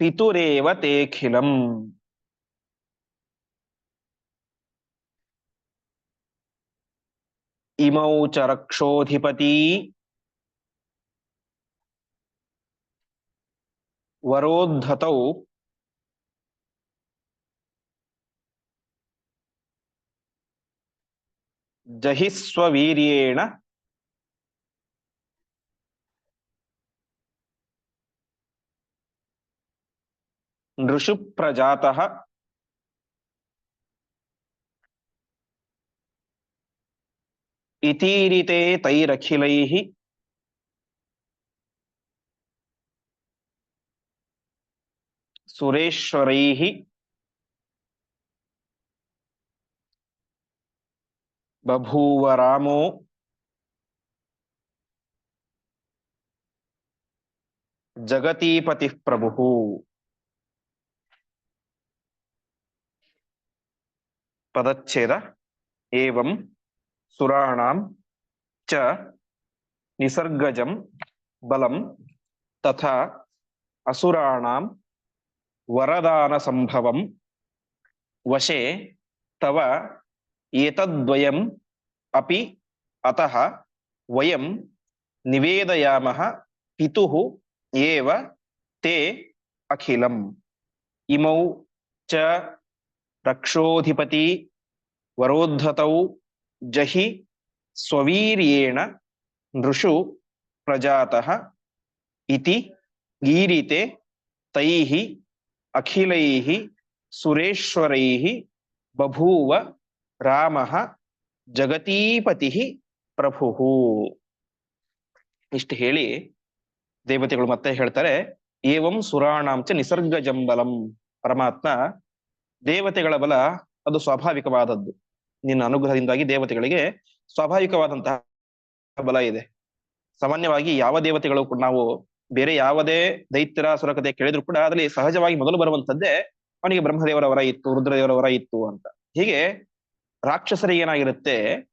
ಪಿತುರೇವ ತೇಖಿಲಂ ಇಮೌ ಚ ರಕ್ಷೋಧಿಪತಿ ವರೋದ್ಧತೌ ಜಹಿಸ್ವವೀರ್ಯೇಣ ನೃಷು ಪ್ರಜಾತಃ ಇತೀರಿತೆ ತೈರಖಿಲೈಃ ಸುರೇಶ್ವರೈಃ ಬಭೂವ ರಾಮೋ ಜಗತೀಪತಿ ಪ್ರಭು ಪದಚ್ಛೇದ ಏವಂ ಸುರಾಣಾಂ ಚ ನಿಸರ್ಗಜಂ ಬಲಂ ತಥಾ ಅಸುರಾಣಾಂ ವರದಾನ ಸಂಭವಂ ವಶೇ ತವ ಏತದ್ವಯಂ ಅಪಿ ಅತಃ ವಯಂ ನಿವೇದಯಾಮಃ ಪಿತುಃ ಏವ ತೇ ಅಖಿಲಂ ಇಮೌ ಚ ರಕ್ಷೋಧಿಪತಿ ವರೋದ್ಧತೌ ಜಹಿ ಸ್ವವೀರ್ಯೇಣ ನೃಷು ಪ್ರಜಾತಃ ಇತಿ ಗೀರಿತೆ ತೈಹಿ ಅಖಿಲೈಃ ಸುರೇಶ್ವರೈಹಿ ಬಭೂವ ರಾಮಃ ಜಗತೀಪತಿ ಪ್ರಭು. ಇಷ್ಟು ಹೇಳಿ ದೇವತೆಗಳು ಮತ್ತೆ ಹೇಳ್ತಾರೆ, ಏವಂ ಸುರಾಣಾಂಚ ನಿಸರ್ಗ ಜಂಬಲಂ ಪರಮಾತ್ಮ ದೇವತೆಗಳ ಬಲ ಅದು ಸ್ವಾಭಾವಿಕವಾದದ್ದು. ನಿನ್ನ ಅನುಗ್ರಹದಿಂದಾಗಿ ದೇವತೆಗಳಿಗೆ ಸ್ವಾಭಾವಿಕವಾದಂತಹ ಬಲ ಇದೆ. ಸಾಮಾನ್ಯವಾಗಿ ಯಾವ ದೇವತೆಗಳು ಕೂಡ ನಾವು ಬೇರೆ ಯಾವುದೇ ದೈತ್ಯರ ಸುರಕತೆ ಕೇಳಿದ್ರು ಕೂಡ ಅದರಲ್ಲಿ ಸಹಜವಾಗಿ ಮೊದಲು ಬರುವಂತದ್ದೇ ಅವನಿಗೆ ಬ್ರಹ್ಮದೇವರ ವರ ಇತ್ತು, ರುದ್ರದೇವರ ವರ ಇತ್ತು ಅಂತ. ಹೀಗೆ ರಾಕ್ಷಸರಿಗೆ ಏನಾಗಿರುತ್ತೆ?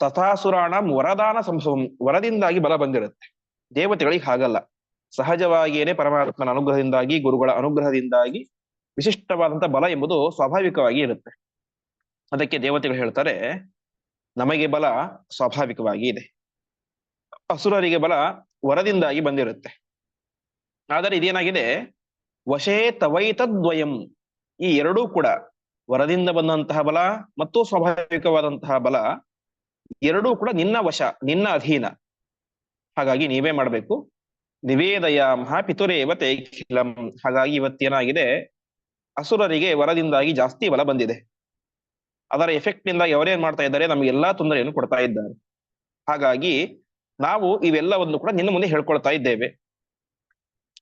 ತಥಾಸುರಾಣ ವರದಾನ ಸಂಭವಂ ವರದಿಂದಾಗಿ ಬಲ ಬಂದಿರುತ್ತೆ. ದೇವತೆಗಳಿಗೆ ಹಾಗಲ್ಲ. ಸಹಜವಾಗಿಯೇ ಪರಮಾತ್ಮನ ಅನುಗ್ರಹದಿಂದಾಗಿ, ಗುರುಗಳ ಅನುಗ್ರಹದಿಂದಾಗಿ ವಿಶಿಷ್ಟವಾದಂತ ಬಲ ಎಂಬುದು ಸ್ವಾಭಾವಿಕವಾಗಿ ಇರುತ್ತೆ. ಅದಕ್ಕೆ ದೇವತೆಗಳು ಹೇಳ್ತಾರೆ, ನಮಗೆ ಬಲ ಸ್ವಾಭಾವಿಕವಾಗಿ ಇದೆ. ಅಸುರರಿಗೆ ಬಲ ವರದಿಂದಾಗಿ ಬಂದಿರುತ್ತೆ. ಆದರೆ ಇದೇನಾಗಿದೆ? ವಶೇ ತವೈತದ್ವಯಂ. ಈ ಎರಡೂ ಕೂಡ ವರದಿಂದ ಬಂದಂತಹ ಬಲ ಮತ್ತು ಸ್ವಾಭಾವಿಕವಾದಂತಹ ಬಲ ಎರಡೂ ಕೂಡ ನಿನ್ನ ವಶ, ನಿನ್ನ ಅಧೀನ. ಹಾಗಾಗಿ ನೀವೇ ಮಾಡಬೇಕು. ನಿವೇದಯಾಮಹ ಪಿತುರೇವ ಪಿತುರೇವತೆ ಹಾಗಾಗಿ ಇವತ್ತೇನಾಗಿದೆ? ಅಸುರರಿಗೆ ವರದಿಂದಾಗಿ ಜಾಸ್ತಿ ಬಲ ಬಂದಿದೆ. ಅದರ ಎಫೆಕ್ಟ್ ನಿಂದಾಗಿ ಅವರೇನ್ ಮಾಡ್ತಾ ಇದ್ದಾರೆ? ನಮಗೆಲ್ಲಾ ತೊಂದರೆಯನ್ನು ಕೊಡ್ತಾ ಇದ್ದಾರೆ. ಹಾಗಾಗಿ ನಾವು ಇವೆಲ್ಲವನ್ನು ಕೂಡ ನಿನ್ನ ಮುಂದೆ ಹೇಳ್ಕೊಳ್ತಾ ಇದ್ದೇವೆ.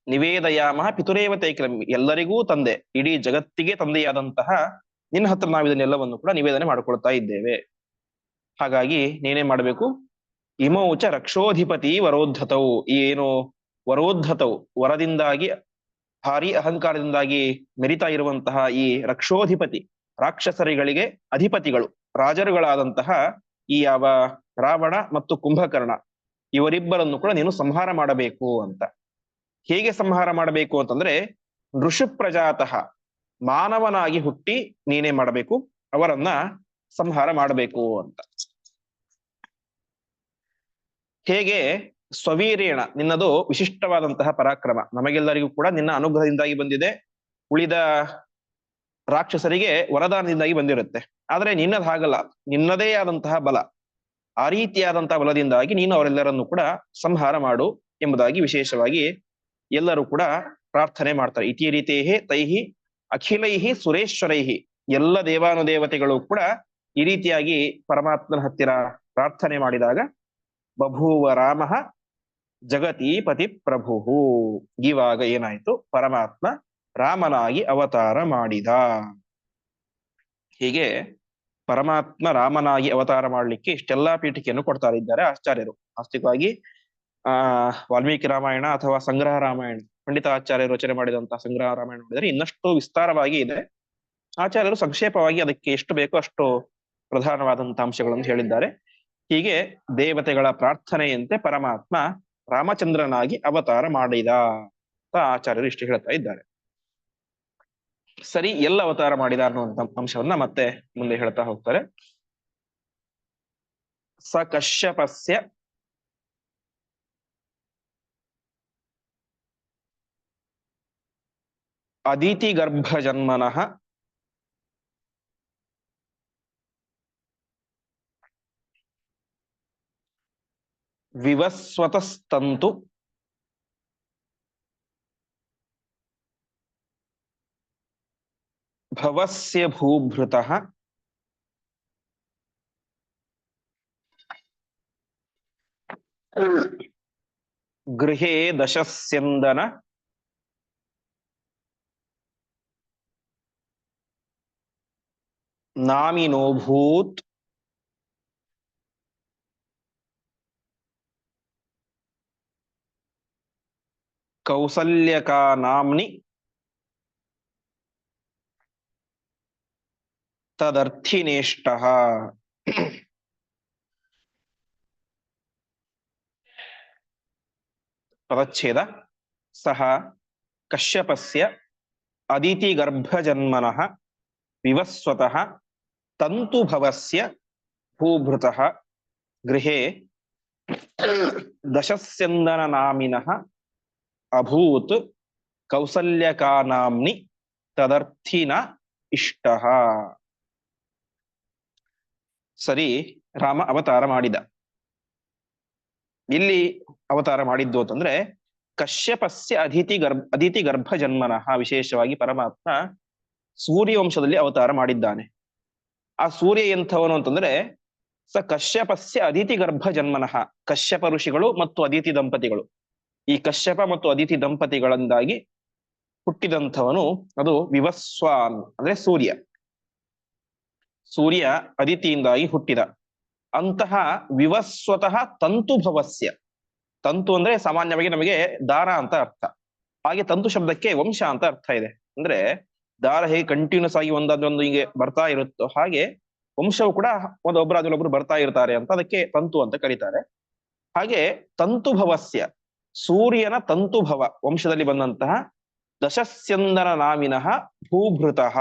ನಿವೇದಯಾಮಹ ಪಿತುರೇವತೆ ಕ್ರಮ. ಎಲ್ಲರಿಗೂ ತಂದೆ. ಇಡೀ ಜಗತ್ತಿಗೆ ತಂದೆಯಾದಂತಹ ನಿನ್ನ ಹತ್ರ ನಾವು ಇದನ್ನೆಲ್ಲವನ್ನು ಕೂಡ ನಿವೇದನೆ ಮಾಡ್ಕೊಳ್ತಾ ಇದ್ದೇವೆ. ಹಾಗಾಗಿ ನೀನೇ ಮಾಡಬೇಕು? ಇಮೌಚ ರಕ್ಷೋಧಿಪತಿ ವರೋದ್ಧತವು ಏನು? ವರೋದ್ಧತವು ವರದಿಂದಾಗಿ ಭಾರಿ ಅಹಂಕಾರದಿಂದಾಗಿ ಮೆರಿತಾ ಇರುವಂತಹ ಈ ರಕ್ಷೋಧಿಪತಿ, ರಾಕ್ಷಸರಿಗಳಿಗೆ ಅಧಿಪತಿಗಳು, ರಾಜರುಗಳಾದಂತಹ ಈ ಯಾವ ರಾವಣ ಮತ್ತು ಕುಂಭಕರ್ಣ, ಇವರಿಬ್ಬರನ್ನು ಕೂಡ ನೀನು ಸಂಹಾರ ಮಾಡಬೇಕು ಅಂತ. ಹೇಗೆ ಸಂಹಾರ ಮಾಡಬೇಕು ಅಂತಂದ್ರೆ ಋಷು ಪ್ರಜಾತಃ ಮಾನವನಾಗಿ ಹುಟ್ಟಿ ನೀನೇ ಮಾಡಬೇಕು, ಅವರನ್ನ ಸಂಹಾರ ಮಾಡಬೇಕು ಅಂತ. ಹೇಗೆ ಸ್ವವೀರೇಣ ನಿನ್ನದು ವಿಶಿಷ್ಟವಾದಂತಹ ಪರಾಕ್ರಮ. ನಮಗೆಲ್ಲರಿಗೂ ಕೂಡ ನಿನ್ನ ಅನುಗ್ರಹದಿಂದಾಗಿ ಬಂದಿದೆ. ಉಳಿದ ರಾಕ್ಷಸರಿಗೆ ವರದಾನದಿಂದಾಗಿ ಬಂದಿರುತ್ತೆ. ಆದರೆ ನಿನ್ನದು ಹಾಗಲ್ಲ. ನಿನ್ನದೇ ಆದಂತಹ ಬಲ. ಆ ರೀತಿಯಾದಂತಹ ಬಲದಿಂದಾಗಿ ನೀನು ಅವರೆಲ್ಲರನ್ನು ಕೂಡ ಸಂಹಾರ ಮಾಡು ಎಂಬುದಾಗಿ ವಿಶೇಷವಾಗಿ ಎಲ್ಲರೂ ಕೂಡ ಪ್ರಾರ್ಥನೆ ಮಾಡ್ತಾರೆ. ಇತಿ ರೀತಿಯೇ ತೈಹಿ ಅಖಿಲೈಹಿ ಸುರೇಶ್ವರೈಹಿ. ಎಲ್ಲ ದೇವಾನುದೇವತೆಗಳು ಕೂಡ ಈ ರೀತಿಯಾಗಿ ಪರಮಾತ್ಮನ ಹತ್ತಿರ ಪ್ರಾರ್ಥನೆ ಮಾಡಿದಾಗ, ಬಭೂವ ರಾಮ ಜಗತಿ ಪತಿ ಪ್ರಭು ಇವಾಗ ಏನಾಯ್ತು? ಪರಮಾತ್ಮ ರಾಮನಾಗಿ ಅವತಾರ ಮಾಡಿದ. ಹೀಗೆ ಪರಮಾತ್ಮ ರಾಮನಾಗಿ ಅವತಾರ ಮಾಡಲಿಕ್ಕೆ ಇಷ್ಟೆಲ್ಲಾ ಪೀಠಿಕೆಯನ್ನು ಕೊಡ್ತಾ ಇದ್ದಾರೆ ಆಚಾರ್ಯರು. ಆಸ್ತಿಕವಾಗಿ, ಆ, ವಾಲ್ಮೀಕಿ ರಾಮಾಯಣ ಅಥವಾ ಸಂಗ್ರಹ ರಾಮಾಯಣ, ಪಂಡಿತ ಆಚಾರ್ಯರು ರಚನೆ ಮಾಡಿದಂತಹ ಸಂಗ್ರಹ ರಾಮಾಯಣ ನೋಡಿದರೆ ಇನ್ನಷ್ಟು ವಿಸ್ತಾರವಾಗಿ ಇದೆ. ಆಚಾರ್ಯರು ಸಂಕ್ಷೇಪವಾಗಿ ಅದಕ್ಕೆ ಎಷ್ಟು ಬೇಕೋ ಅಷ್ಟು ಪ್ರಧಾನವಾದಂತಹ ಅಂಶಗಳನ್ನು ಹೇಳಿದ್ದಾರೆ. ಹೀಗೆ ದೇವತೆಗಳ ಪ್ರಾರ್ಥನೆಯಂತೆ ಪರಮಾತ್ಮ ರಾಮಚಂದ್ರನಾಗಿ ಅವತಾರ ಮಾಡಿದ ಅಂತ ಆಚಾರ್ಯರು ಇಷ್ಟು ಹೇಳ್ತಾ ಇದ್ದಾರೆ. ಸರಿ, ಎಲ್ಲ ಅವತಾರ ಮಾಡಿದ ಅನ್ನುವಂತ ಅಂಶವನ್ನ ಮತ್ತೆ ಮುಂದೆ ಹೇಳ್ತಾ ಹೋಗ್ತಾರೆ. ಸ ಕಶ್ಯಪಸ್ಯ ಅದಿತಿ ಗರ್ಭ ಜನ್ಮನಃ ವಿವಸ್ವತಸ್ತಂತು ಭವಸ್ಯ ಭೂಭೃತಃ ಗೃಹೇ ದಶಸ್ಯಂದನ ನಾಮಿನೋಭೂತ್ ಕೌಸಲ್ಯಕಾ ನಾಮ್ನಿ ತದರ್ಥಿನೇಷ್ಟ ಪದಚ್ಛೇದ ಸಹ ಕಶ್ಯಪಸ್ಯ ಅದಿತಿ ಗರ್ಭಜನ್ಮನಃ ವಿವಸ್ವತಃ ತಂತುಭವಸ್ಯ ಭೂಭೃತಃ ಗೃಹೇ ದಶಸ್ಯಂದನ ನಾಮಿನಃ ಅಭೂತ್ ಕೌಸಲ್ಯಕಾ ನಾಮ್ನಿ ತದರ್ಥಿನ ಇಷ್ಟ ಸರಿ ರಾಮ ಅವತಾರ ಮಾಡಿದ। ಇಲ್ಲಿ ಅವತಾರ ಮಾಡಿದ್ದು ಅಂತಂದ್ರೆ, ಕಶ್ಯಪಸ್ಯ ಅಧಿತಿ ಗರ್ಭ ಅಧಿತಿ ಗರ್ಭ ಜನ್ಮನಃ ವಿಶೇಷವಾಗಿ ಪರಮಾತ್ಮ ಸೂರ್ಯವಂಶದಲ್ಲಿ ಅವತಾರ ಮಾಡಿದ್ದಾನೆ. ಆ ಸೂರ್ಯ ಎಂಥವನು ಅಂತಂದ್ರೆ, ಸ ಕಶ್ಯಪಸ್ಯ ಅದಿತಿ ಗರ್ಭ ಜನ್ಮನಃ ಕಶ್ಯಪ ಋಷಿಗಳು ಮತ್ತು ಅದಿತಿ ದಂಪತಿಗಳು. ಈ ಕಶ್ಯಪ ಮತ್ತು ಅದಿತಿ ದಂಪತಿಗಳಿಂದಾಗಿ ಹುಟ್ಟಿದಂಥವನು ಅದು ವಿವಸ್ವಾನ್, ಅಂದ್ರೆ ಸೂರ್ಯ. ಸೂರ್ಯ ಅದಿತಿಯಿಂದಾಗಿ ಹುಟ್ಟಿದ. ಅಂತಹ ವಿವಸ್ವತಃ ತಂತುಭವಸ್ಯ ತಂತು ಅಂದ್ರೆ ಸಾಮಾನ್ಯವಾಗಿ ನಮಗೆ ದಾರ ಅಂತ ಅರ್ಥ. ಹಾಗೆ ತಂತು ಶಬ್ದಕ್ಕೆ ವಂಶ ಅಂತ ಅರ್ಥ ಇದೆ. ಅಂದ್ರೆ ದಾರ ಹೇಗೆ ಕಂಟಿನ್ಯೂಸ್ ಆಗಿ ಒಂದಾದ್ರೊಂದು ಹಿಂಗೆ ಬರ್ತಾ ಇರುತ್ತೋ ಹಾಗೆ ವಂಶವು ಕೂಡ ಒಂದೊಬ್ಬರಾದ್ರೊಬ್ರು ಬರ್ತಾ ಇರ್ತಾರೆ ಅಂತ ಅದಕ್ಕೆ ತಂತು ಅಂತ ಕರೀತಾರೆ. ಹಾಗೆ ತಂತುಭವಸ್ಯ ಸೂರ್ಯನ ತಂತುಭವ ವಂಶದಲ್ಲಿ ಬಂದಂತಹ ದಶಸ್ಯಂದನ ನಾಮಿನಃ ಭೂಭೃತಃ.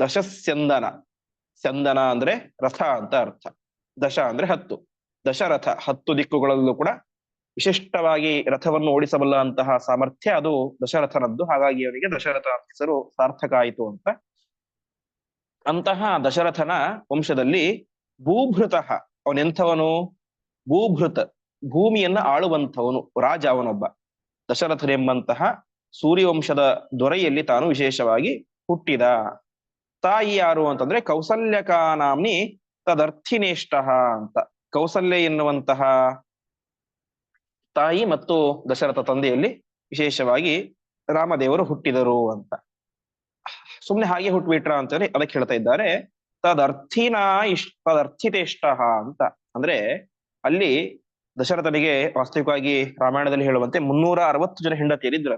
ದಶಸ್ಯಂದನ. ಚಂದನ ಅಂದ್ರೆ ರಥ ಅಂತ ಅರ್ಥ. ದಶ ಅಂದ್ರೆ ಹತ್ತು. ದಶರಥ ಹತ್ತು ದಿಕ್ಕುಗಳಲ್ಲೂ ಕೂಡ ವಿಶಿಷ್ಟವಾಗಿ ರಥವನ್ನು ಓಡಿಸಬಲ್ಲ ಅಂತಹ ಸಾಮರ್ಥ್ಯ ಅದು ದಶರಥನದ್ದು. ಹಾಗಾಗಿ ಅವನಿಗೆ ದಶರಥ ಹೆಸರು ಸಾರ್ಥಕ ಆಯಿತು ಅಂತ. ಅಂತಹ ದಶರಥನ ವಂಶದಲ್ಲಿ ಭೂಭೃತಃ ಅವನೆಂಥವನು? ಭೂಭೃತ. ಭೂಮಿಯನ್ನ ಆಳುವಂಥವನು ರಾಜ ಅವನೊಬ್ಬ ದಶರಥನೆಂಬಂತಹ ಸೂರ್ಯವಂಶದ ದೊರೆಯಲ್ಲಿ ತಾನು ವಿಶೇಷವಾಗಿ ಹುಟ್ಟಿದ. ತಾಯಿ ಯಾರು ಅಂತಂದ್ರೆ ಕೌಸಲ್ಯಕಾನಾಮ್ನಿ ತದರ್ಥಿನೇಷ್ಟ ಅಂತ. ಕೌಸಲ್ಯ ಎನ್ನುವಂತಹ ತಾಯಿ ಮತ್ತು ದಶರಥ ತಂದೆಯಲ್ಲಿ ವಿಶೇಷವಾಗಿ ರಾಮದೇವರು ಹುಟ್ಟಿದರು ಅಂತ. ಸುಮ್ನೆ ಹಾಗೆ ಹುಟ್ಬಿಟ್ರ ಅಂತೇಳಿ ಅದಕ್ಕೆ ಹೇಳ್ತಾ ಇದ್ದಾರೆ. ತದರ್ಥಿನ ಇಷ್ಟ ತದರ್ಥಿತೇಷ್ಟ ಅಂತ. ಅಂದ್ರೆ ಅಲ್ಲಿ ದಶರಥನಿಗೆ ವಾಸ್ತವಿಕವಾಗಿ ರಾಮಾಯಣದಲ್ಲಿ ಹೇಳುವಂತೆ ಮುನ್ನೂರ ಅರವತ್ತು ಜನ ಹೆಂಡತಿಯರಿದ್ರು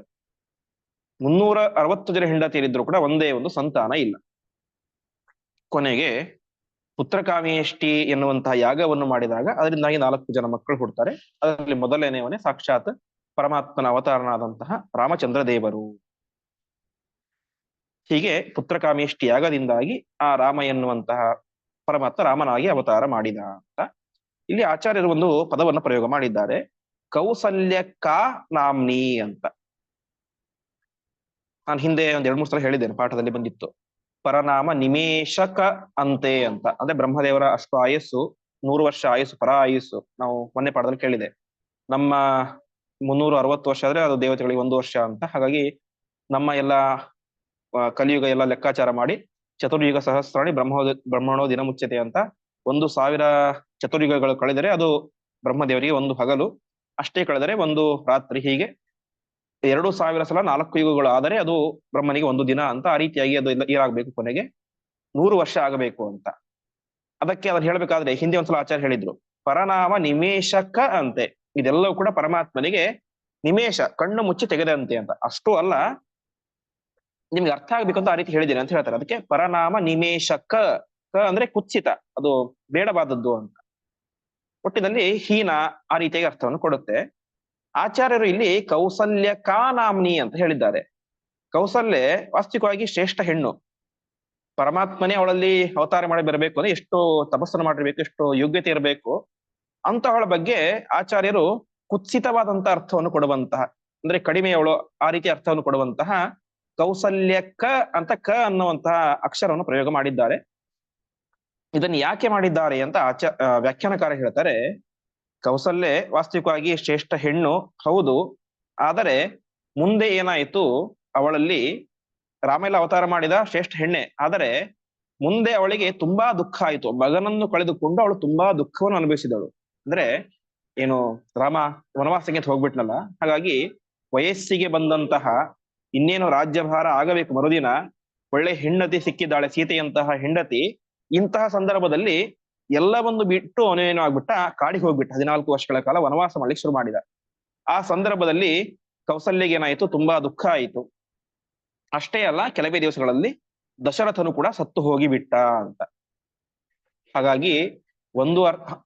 ಮುನ್ನೂರ ಅರವತ್ತು ಜನ ಹೆಂಡತಿಯರಿದ್ರು ಕೂಡ ಒಂದೇ ಒಂದು ಸಂತಾನ ಇಲ್ಲ. ಕೊನೆಗೆ ಪುತ್ರಕಾಮಿಯಷ್ಟಿ ಎನ್ನುವಂತಹ ಯಾಗವನ್ನು ಮಾಡಿದಾಗ ಅದರಿಂದಾಗಿ ನಾಲ್ಕು ಜನ ಮಕ್ಕಳು ಹುಡ್ತಾರೆ. ಅದರಲ್ಲಿ ಮೊದಲನೆಯವನೇ ಸಾಕ್ಷಾತ್ ಪರಮಾತ್ಮನ ಅವತಾರನಾದಂತಹ ರಾಮಚಂದ್ರ ದೇವರು ಹೀಗೆ ಪುತ್ರಕಾಮಿಯಷ್ಟಿ ಯಾಗದಿಂದಾಗಿ ಆ ರಾಮ ಎನ್ನುವಂತಹ ಪರಮಾತ್ಮ ರಾಮನಾಗಿ ಅವತಾರ ಮಾಡಿದ ಅಂತ ಇಲ್ಲಿ ಆಚಾರ್ಯರು ಒಂದು ಪದವನ್ನು ಪ್ರಯೋಗ ಮಾಡಿದ್ದಾರೆ. ಕೌಸಲ್ಯ ಕಾ ನಾಮ್ನಿ ಅಂತ. ನಾನು ಹಿಂದೆ ಒಂದ್ ಎರಡು ಮೂರು ಸಲ ಹೇಳಿದ್ದೇನೆ, ಪಾಠದಲ್ಲಿ ಬಂದಿತ್ತು. ಪರನಾಮ ನಿಮೇಶಕ ಅಂತೆ ಅಂತ. ಅಂದ್ರೆ ಬ್ರಹ್ಮದೇವರ ಅಷ್ಟು ಆಯಸ್ಸು, ನೂರು ವರ್ಷ ಆಯಸ್ಸು, ಪರ ಆಯಸ್ಸು ನಾವು ಮೊನ್ನೆ ಪಾಠದಲ್ಲಿ ಕೇಳಿದೆ. ನಮ್ಮ ಮುನ್ನೂರ ಅರವತ್ತು ವರ್ಷ ಆದ್ರೆ ಅದು ದೇವತೆಗಳಿಗೆ ಒಂದು ವರ್ಷ ಅಂತ. ಹಾಗಾಗಿ ನಮ್ಮ ಎಲ್ಲ ಕಲಿಯುಗ ಎಲ್ಲ ಲೆಕ್ಕಾಚಾರ ಮಾಡಿ, ಚತುರ್ಯುಗ ಸಹಸ್ರಾಣಿ ಬ್ರಹ್ಮೋ ಬ್ರಹ್ಮಣೋ ದಿನ ಮುಚ್ಚತೆ ಅಂತ ಒಂದು ಸಾವಿರ ಚತುರ್ಯುಗಗಳು ಕಳೆದರೆ ಅದು ಬ್ರಹ್ಮದೇವರಿಗೆ ಒಂದು ಹಗಲು, ಅಷ್ಟೇ ಕಳೆದರೆ ಒಂದು ರಾತ್ರಿ ಹೀಗೆ. ಎರಡು ಸಾವಿರ ಸಲ ನಾಲ್ಕು ಯುಗಗಳು ಆದರೆ ಅದು ಬ್ರಹ್ಮನಿಗೆ ಒಂದು ದಿನ ಅಂತ ಆ ರೀತಿಯಾಗಿ ಅದು ಏನಾಗಬೇಕು ಕೊನೆಗೆ. ನೂರು ವರ್ಷ ಆಗಬೇಕು ಅಂತ. ಅದಕ್ಕೆ ಅದನ್ನ ಹೇಳಬೇಕಾದ್ರೆ, ಹಿಂದೆ ಒಂದ್ಸಲ ಆಚಾರ್ಯ ಹೇಳಿದ್ರು, ಪರನಾಮ ನಿಮೇಶಕ ಅಂತೆ. ಇದೆಲ್ಲವೂ ಕೂಡ ಪರಮಾತ್ಮನಿಗೆ ನಿಮೇಶ, ಕಣ್ಣು ಮುಚ್ಚಿ ತೆಗೆದಂತೆ ಅಂತ. ಅಷ್ಟು ಅಲ್ಲ, ನಿಮ್ಗೆ ಅರ್ಥ ಆಗ್ಬೇಕು ಅಂತ ಆ ರೀತಿ ಹೇಳಿದ್ದೀನಿ ಅಂತ ಹೇಳ್ತಾರೆ. ಅದಕ್ಕೆ ಪರನಾಮ ನಿಮೇಶಕ, ಕ ಅಂದ್ರೆ ಕುಚಿತ ಅದು ಬೇಡವಾದದ್ದು ಅಂತ. ಒಟ್ಟಿನಲ್ಲಿ ಹೀನ ಆ ರೀತಿಯಾಗಿ ಅರ್ಥವನ್ನು ಕೊಡುತ್ತೆ. ಆಚಾರ್ಯರು ಇಲ್ಲಿ ಕೌಸಲ್ಯ ಕಾನಾಮ್ನಿ ಅಂತ ಹೇಳಿದ್ದಾರೆ. ಕೌಸಲ್ಯ ವಾಸ್ತವಿಕವಾಗಿ ಶ್ರೇಷ್ಠ ಹೆಣ್ಣು. ಪರಮಾತ್ಮನೇ ಅವಳಲ್ಲಿ ಅವತಾರ ಮಾಡಿ ಬರಬೇಕು ಅಂದ್ರೆ ಎಷ್ಟು ತಪಸ್ಸನ್ನು ಮಾಡಿರ್ಬೇಕು, ಎಷ್ಟು ಯೋಗ್ಯತೆ ಇರಬೇಕು. ಅಂತಹಳ ಬಗ್ಗೆ ಆಚಾರ್ಯರು ಕುತ್ಸಿತವಾದಂತಹ ಅರ್ಥವನ್ನು ಕೊಡುವಂತಹ, ಅಂದ್ರೆ ಕಡಿಮೆಯವಳು ಆ ರೀತಿ ಅರ್ಥವನ್ನು ಕೊಡುವಂತಹ ಕೌಸಲ್ಯ ಕ ಅಂತ ಕ ಅನ್ನುವಂತಹ ಅಕ್ಷರವನ್ನು ಪ್ರಯೋಗ ಮಾಡಿದ್ದಾರೆ. ಇದನ್ನು ಯಾಕೆ ಮಾಡಿದ್ದಾರೆ ಅಂತ ಆಚ ವ್ಯಾಖ್ಯಾನಕಾರ ಹೇಳ್ತಾರೆ, ಕೌಸಲ್ಯೆ ವಾಸ್ತವಿಕವಾಗಿ ಶ್ರೇಷ್ಠ ಹೆಣ್ಣು, ಹೌದು, ಆದರೆ ಮುಂದೆ ಏನಾಯಿತು, ಅವಳಲ್ಲಿ ರಾಮೇಲ ಅವತಾರ ಮಾಡಿದ ಶ್ರೇಷ್ಠ ಹೆಣ್ಣೆ, ಆದರೆ ಮುಂದೆ ಅವಳಿಗೆ ತುಂಬಾ ದುಃಖ ಆಯಿತು, ಮಗನನ್ನು ಕಳೆದುಕೊಂಡು ಅವಳು ತುಂಬಾ ದುಃಖವನ್ನು ಅನುಭವಿಸಿದಳು. ಅಂದ್ರೆ ಏನು, ರಾಮ ವನವಾಸಕ್ಕೆ ಹೋಗ್ಬಿಟ್ನಲ್ಲ, ಹಾಗಾಗಿ ವಯಸ್ಸಿಗೆ ಬಂದಂತಹ ಇನ್ನೇನು ರಾಜ್ಯಭಾರ ಆಗಬೇಕು ಮರುದಿನ, ಒಳ್ಳೆ ಹೆಂಡತಿ ಸಿಕ್ಕಿದ್ದಾಳೆ, ಸೀತೆಯಂತಹ ಹೆಂಡತಿ ಇಂತಹ ಸಂದರ್ಭದಲ್ಲಿ ಎಲ್ಲವನ್ನು ಬಿಟ್ಟು ಅವನೇನು ಆಗ್ಬಿಟ್ಟ ಕಾಡಿಗೆ ಹೋಗ್ಬಿಟ್ಟ. ಹದಿನಾಲ್ಕು ವರ್ಷಗಳ ಕಾಲ ವನವಾಸ ಮಾಡ್ಲಿಕ್ಕೆ ಶುರು ಮಾಡಿದ. ಆ ಸಂದರ್ಭದಲ್ಲಿ ಕೌಸಲ್ಯಗೆ ಏನಾಯ್ತು? ತುಂಬಾ ದುಃಖ ಆಯಿತು. ಅಷ್ಟೇ ಅಲ್ಲ, ಕೆಲವೇ ದಿವಸಗಳಲ್ಲಿ ದಶರಥನು ಕೂಡ ಸತ್ತು ಹೋಗಿ ಬಿಟ್ಟ ಅಂತ. ಹಾಗಾಗಿ ಒಂದು ಅರ್-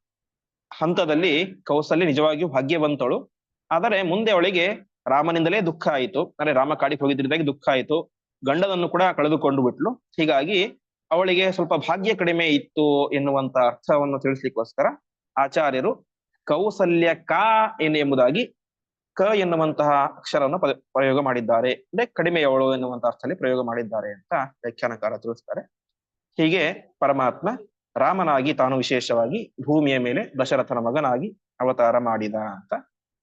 ಹಂತದಲ್ಲಿ ಕೌಸಲ್ಯ ನಿಜವಾಗಿಯೂ ಭಾಗ್ಯವಂತಳು. ಆದರೆ ಮುಂದೆ ಅವಳಿಗೆ ರಾಮನಿಂದಲೇ ದುಃಖ ಆಯಿತು. ಅಂದ್ರೆ ರಾಮ ಕಾಡಿಗೆ ಹೋಗಿದ್ರಿಂದಾಗಿ ದುಃಖ ಆಯಿತು. ಗಂಡನನ್ನು ಕೂಡ ಕಳೆದುಕೊಂಡು ಬಿಟ್ಲು. ಹೀಗಾಗಿ ಅವಳಿಗೆ ಸ್ವಲ್ಪ ಭಾಗ್ಯ ಕಡಿಮೆ ಇತ್ತು ಎನ್ನುವಂತ ಅರ್ಥವನ್ನು ತಿಳಿಸ್ಲಿಕ್ಕೋಸ್ಕರ ಆಚಾರ್ಯರು ಕೌಸಲ್ಯ ಕ ಎಂಬುದಾಗಿ ಕ ಎನ್ನುವಂತಹ ಅಕ್ಷರವನ್ನು ಪ್ರಯೋಗ ಮಾಡಿದ್ದಾರೆ. ಅಂದ್ರೆ ಕಡಿಮೆಯವಳು ಎನ್ನುವಂತ ಅರ್ಥದಲ್ಲಿ ಪ್ರಯೋಗ ಮಾಡಿದ್ದಾರೆ ಅಂತ ವ್ಯಾಖ್ಯಾನಕಾರ ತಿಳಿಸ್ತಾರೆ. ಹೀಗೆ ಪರಮಾತ್ಮ ರಾಮನಾಗಿ ತಾನು ವಿಶೇಷವಾಗಿ ಭೂಮಿಯ ಮೇಲೆ ದಶರಥನ ಮಗನಾಗಿ ಅವತಾರ ಮಾಡಿದ ಅಂತ.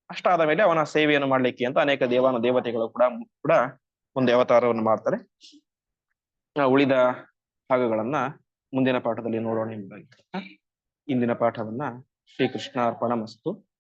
ಅಷ್ಟಾದ ಮೇಲೆ ಅವನ ಸೇವೆಯನ್ನು ಮಾಡಲಿಕ್ಕೆ ಅಂತ ಅನೇಕ ದೇವಾನು ದೇವತೆಗಳು ಕೂಡ ಕೂಡ ಮುಂದೆ ಅವತಾರವನ್ನು ಮಾಡ್ತಾರೆ. ಉಳಿದ ಭಾಗಗಳನ್ನ ಮುಂದಿನ ಪಾಠದಲ್ಲಿ ನೋಡೋಣ ಎಂಬುದಾಗಿ ಇಂದಿನ ಪಾಠವನ್ನ ಶ್ರೀಕೃಷ್ಣ ಅರ್ಪಣ ಮಸ್ತು.